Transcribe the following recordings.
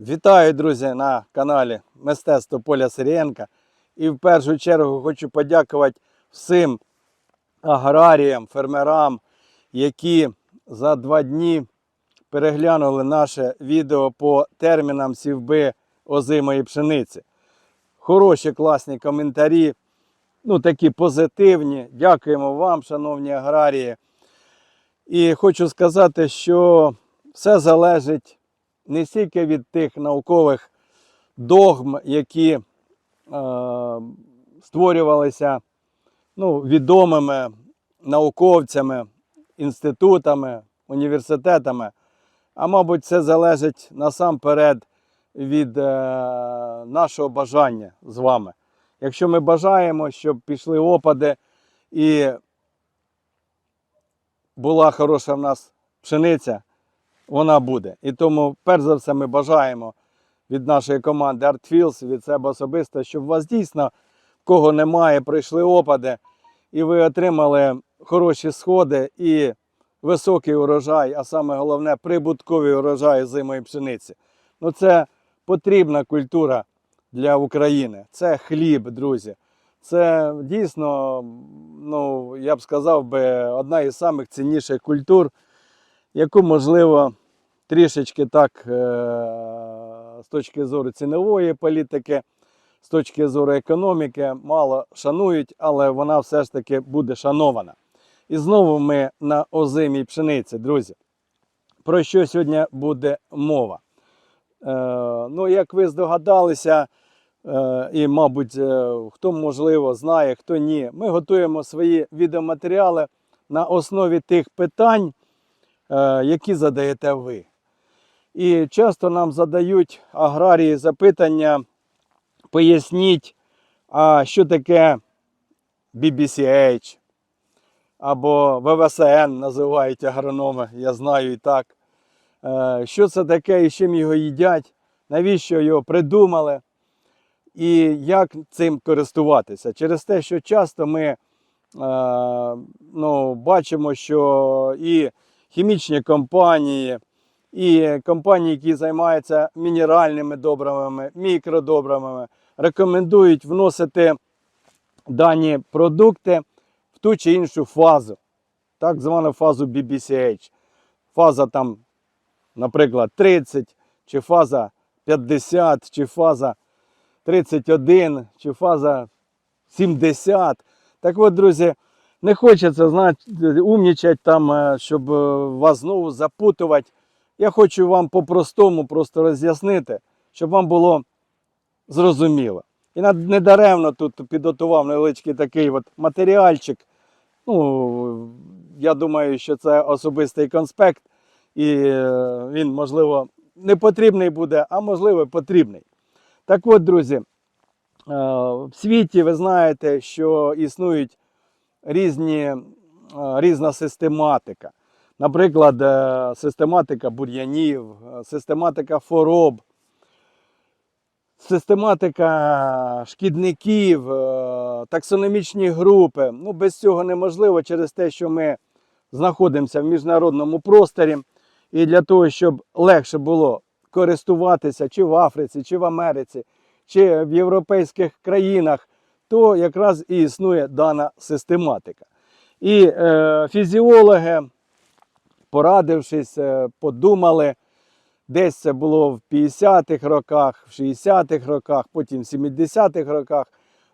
Вітаю, друзі, на каналі Мистецтво Поля Сирієнка. І в першу чергу хочу подякувати всім аграріям, фермерам, які за два дні переглянули наше відео по термінам сівби озимої пшениці. Хороші, класні коментарі, ну такі позитивні. Дякуємо вам, шановні аграрії. І хочу сказати, що все залежить не стільки від тих наукових догм, які е, створювалися ну, відомими науковцями, інститутами, університетами, а мабуть, це залежить насамперед від е, нашого бажання з вами. Якщо ми бажаємо, щоб пішли опади і була хороша в нас пшениця, вона буде. І тому, перш за все, ми бажаємо від нашої команди ArtFields, від себе особисто, щоб у вас дійсно, кого немає, пройшли опади, і ви отримали хороші сходи і високий урожай, а саме головне прибутковий урожай зимої пшениці. Ну, це потрібна культура для України. Це хліб, друзі. Це дійсно, ну, я б сказав би, одна із самих цінніших культур, яку можливо трішечки так е, з точки зору цінової політики, з точки зору економіки, мало шанують, але вона все ж таки буде шанована. І знову ми на озимій пшениці, друзі. Про що сьогодні буде мова? Е, ну, як ви здогадалися, е, і, мабуть, хто можливо знає, хто ні, ми готуємо свої відеоматеріали на основі тих питань, які задаєте ви. І часто нам задають аграрії запитання, поясніть, а що таке BBCH або ВВСН називають агрономи, я знаю і так. Е, Що це таке і з чим його їдять, навіщо його придумали і як цим користуватися. Через те, що часто ми е, ну, бачимо, що і хімічні компанії, і компанії, які займаються мінеральними добривами, мікродобривами, рекомендують вносити дані продукти в ту чи іншу фазу, так звану фазу BBCH. Фаза там, наприклад, 30, чи фаза 50, чи фаза 31, чи фаза 70. Так от, друзі, не хочеться знаєте, умнічати там, е, щоб е, вас знову запутувати. Я хочу вам по-простому просто роз'яснити, щоб вам було зрозуміло. І недаремно тут підготував невеличкий такий от матеріальчик. Ну, я думаю, що це особистий конспект, і е, він, можливо, не потрібний буде, а можливо, потрібний. Так от, друзі, в світі ви знаєте, що існують різні, е, різна систематика. Наприклад, е, систематика бур'янів, е, систематика хвороб, систематика шкідників, таксономічні групи. Ну, без цього неможливо через те, що ми знаходимося в міжнародному просторі. І для того, щоб легше було користуватися чи в Африці, чи в Америці, чи в європейських країнах, то якраз і існує дана систематика. І е, фізіологи, порадившись, е, подумали, десь це було в 50-х роках, в 60-х роках, потім в 70-х роках,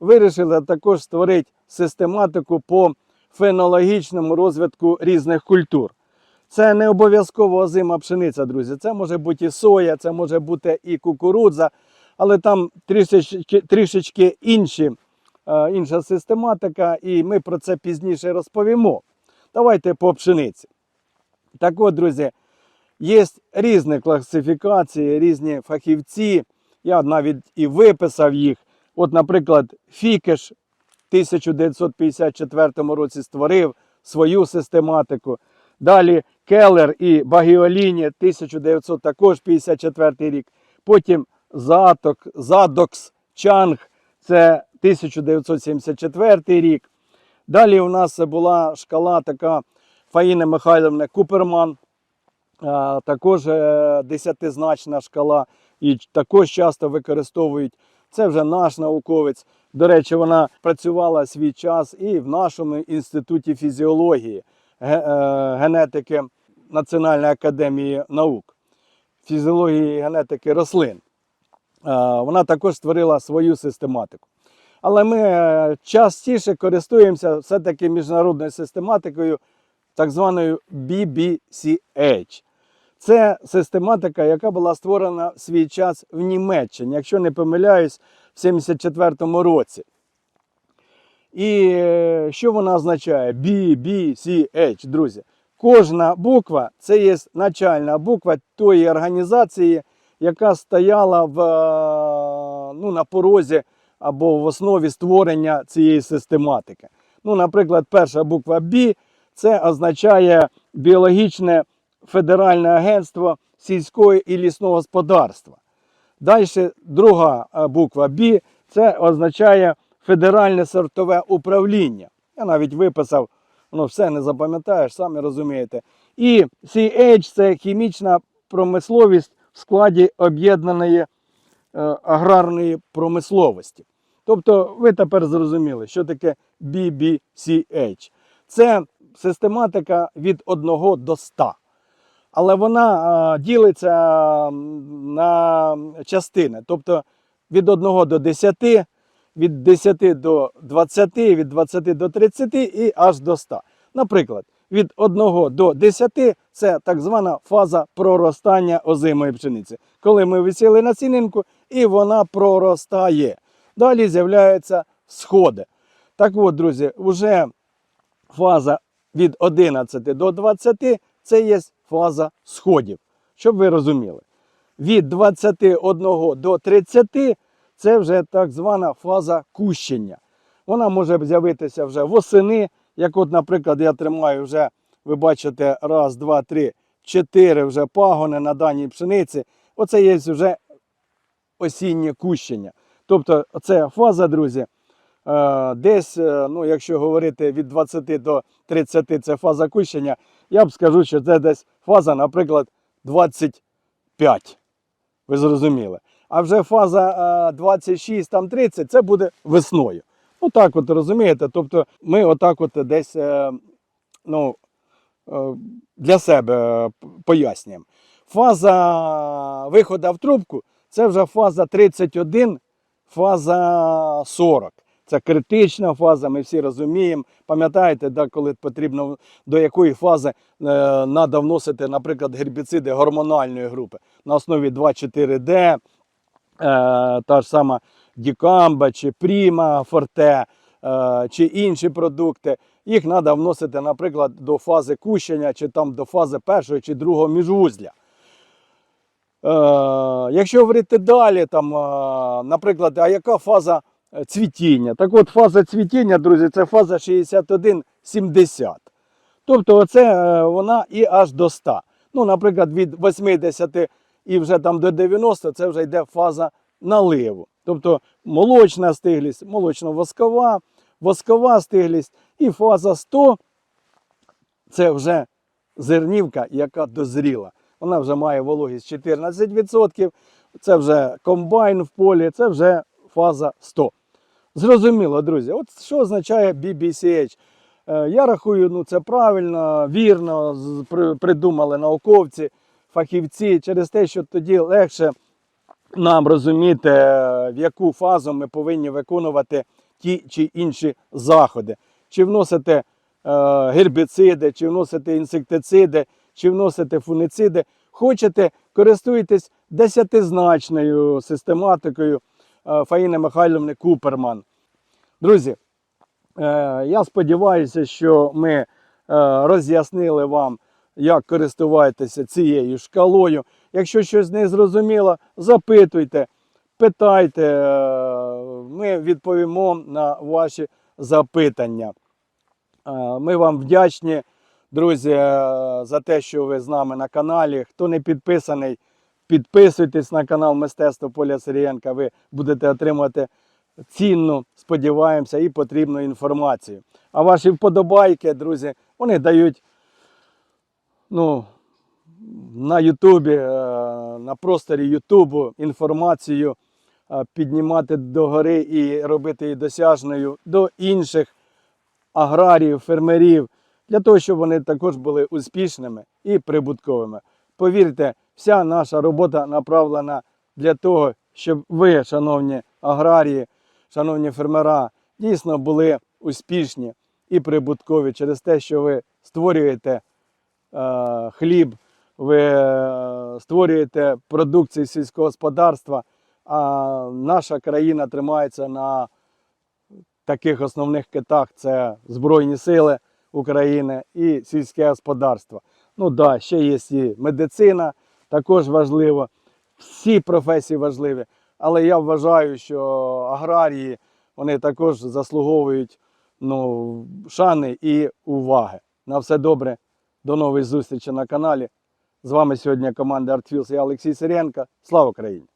вирішили також створити систематику по фенологічному розвитку різних культур. Це не обов'язково озима пшениця, друзі. Це може бути і соя, це може бути і кукурудза, але там трішечки, трішечки інші, інша систематика, і ми про це пізніше розповімо. Давайте по пшениці. Так от, друзі, є різні класифікації, різні фахівці. Я навіть і виписав їх. От, наприклад, Фікеш в 1954 році створив свою систематику. Далі Келлер і Багіоліні 1954 рік. Потім Заток, Задокс, Чанг це 1974 рік. Далі у нас була шкала така Фаїни Михайловни Куперман також е, десятизначна шкала, і також часто використовують. Це вже наш науковець. До речі, вона працювала свій час і в нашому інституті фізіології, е, генетики Національної академії наук, фізіології і генетики рослин. Вона також створила свою систематику. Але ми е, частіше користуємося все-таки міжнародною систематикою, так званою BBCH. Це систематика, яка була створена в свій час в Німеччині, якщо не помиляюсь, в 74-му році. І е, що вона означає? B, B, H, друзі. Кожна буква це є начальна буква тої організації, яка стояла в, е, ну, на порозі або в основі створення цієї систематики. Ну, наприклад, перша буква B це означає біологічне федеральне агентство сільського і лісного господарства. Далі друга буква B це означає федеральне сортове управління. Я навіть виписав, ну все не запам'ятаєш, самі розумієте. І CH це хімічна промисловість в складі об'єднаної аграрної промисловості. Тобто ви тепер зрозуміли, що таке BBCH. Це систематика від 1 до 100 але вона е, ділиться на частини. Тобто від 1 до 10, від 10 до 20, від 20 до 30 і аж до 100. Наприклад, від 1 до 10 це так звана фаза проростання озимої пшениці. Коли ми висіли на цінинку і вона проростає. Далі з'являються сходи. Так от, друзі, вже фаза від 11 до 20 це є фаза сходів. Щоб ви розуміли. Від 21 до 30 це вже так звана фаза кущення. Вона може з'явитися вже восени, як от, наприклад, я тримаю вже, ви бачите, раз, два, три, чотири вже пагони на даній пшениці. Оце є вже осіннє кущення. Тобто це фаза, друзі, е, десь, е, ну, якщо говорити від 20 до 30 це фаза кущення, я б скажу, що це десь фаза, наприклад, 25. Ви зрозуміли. А вже фаза е, 26, там 30 це буде весною. Ну так от розумієте. Тобто ми отак от десь е, ну, е, для себе е, пояснюємо. Фаза виходу в трубку це вже фаза 31, фаза 40. Це критична фаза, ми всі розуміємо. Пам'ятаєте, да, коли потрібно до якої фази треба вносити, наприклад, гербіциди гормональної групи на основі 2,4D, е, та ж сама Дікамба чи Пріма, Форте е, чи інші продукти. Їх треба вносити, наприклад, до фази кущення, чи там до фази першого чи другого міжвузля. Е, якщо говорити далі, там, е, наприклад, а яка фаза е, цвітіння? Так от фаза цвітіння, друзі, це фаза 61-70. Тобто оце вона і аж до 100. Ну, наприклад, від 80 і вже там до 90 це вже йде фаза наливу. Тобто молочна стиглість, молочно-воскова, воскова стиглість і фаза 100 це вже зернівка, яка дозріла. Вона вже має вологість 14%, це вже комбайн в полі, це вже фаза 100. Зрозуміло, друзі, от що означає BBCH. Е, Я рахую, ну це правильно, вірно, придумали науковці, фахівці, через те, що тоді легше нам розуміти, е, в яку фазу ми повинні виконувати ті чи інші заходи. Чи вносити е, гербіциди, чи вносити інсектициди, чи вносити фунициди. Хочете, користуйтесь десятизначною систематикою е, Фаїни Михайловни Куперман. Друзі, е, я сподіваюся, що ми е, роз'яснили вам, як користуватися цією шкалою. Якщо щось не зрозуміло, запитуйте, питайте, ми відповімо на ваші запитання. Ми вам вдячні, друзі, е, за те, що ви з нами на каналі. Хто не підписаний, підписуйтесь на канал Мистецтво Поля Сирієнка. Ви будете отримувати цінну, сподіваємося, і потрібну інформацію. А ваші вподобайки, друзі, вони дають ну, на Ютубі, е, на просторі Ютубу інформацію е, піднімати догори і робити її досяжною до інших аграріїв, фермерів, для того, щоб вони також були успішними і прибутковими. Повірте, вся наша робота направлена для того, щоб ви, шановні аграрії, шановні фермера, дійсно були успішні і прибуткові через те, що ви створюєте е, хліб, ви е, створюєте продукцію сільського господарства, а наша країна тримається на таких основних китах: це Збройні Сили України і сільське господарство. Ну да, ще є і медицина, також важливо. Всі професії важливі. Але я вважаю, що аграрії вони також заслуговують ну, шани і уваги. На все добре. До нових зустрічей на каналі. З вами сьогодні команда ArtFields, я Олексій Сиренко. Слава Україні!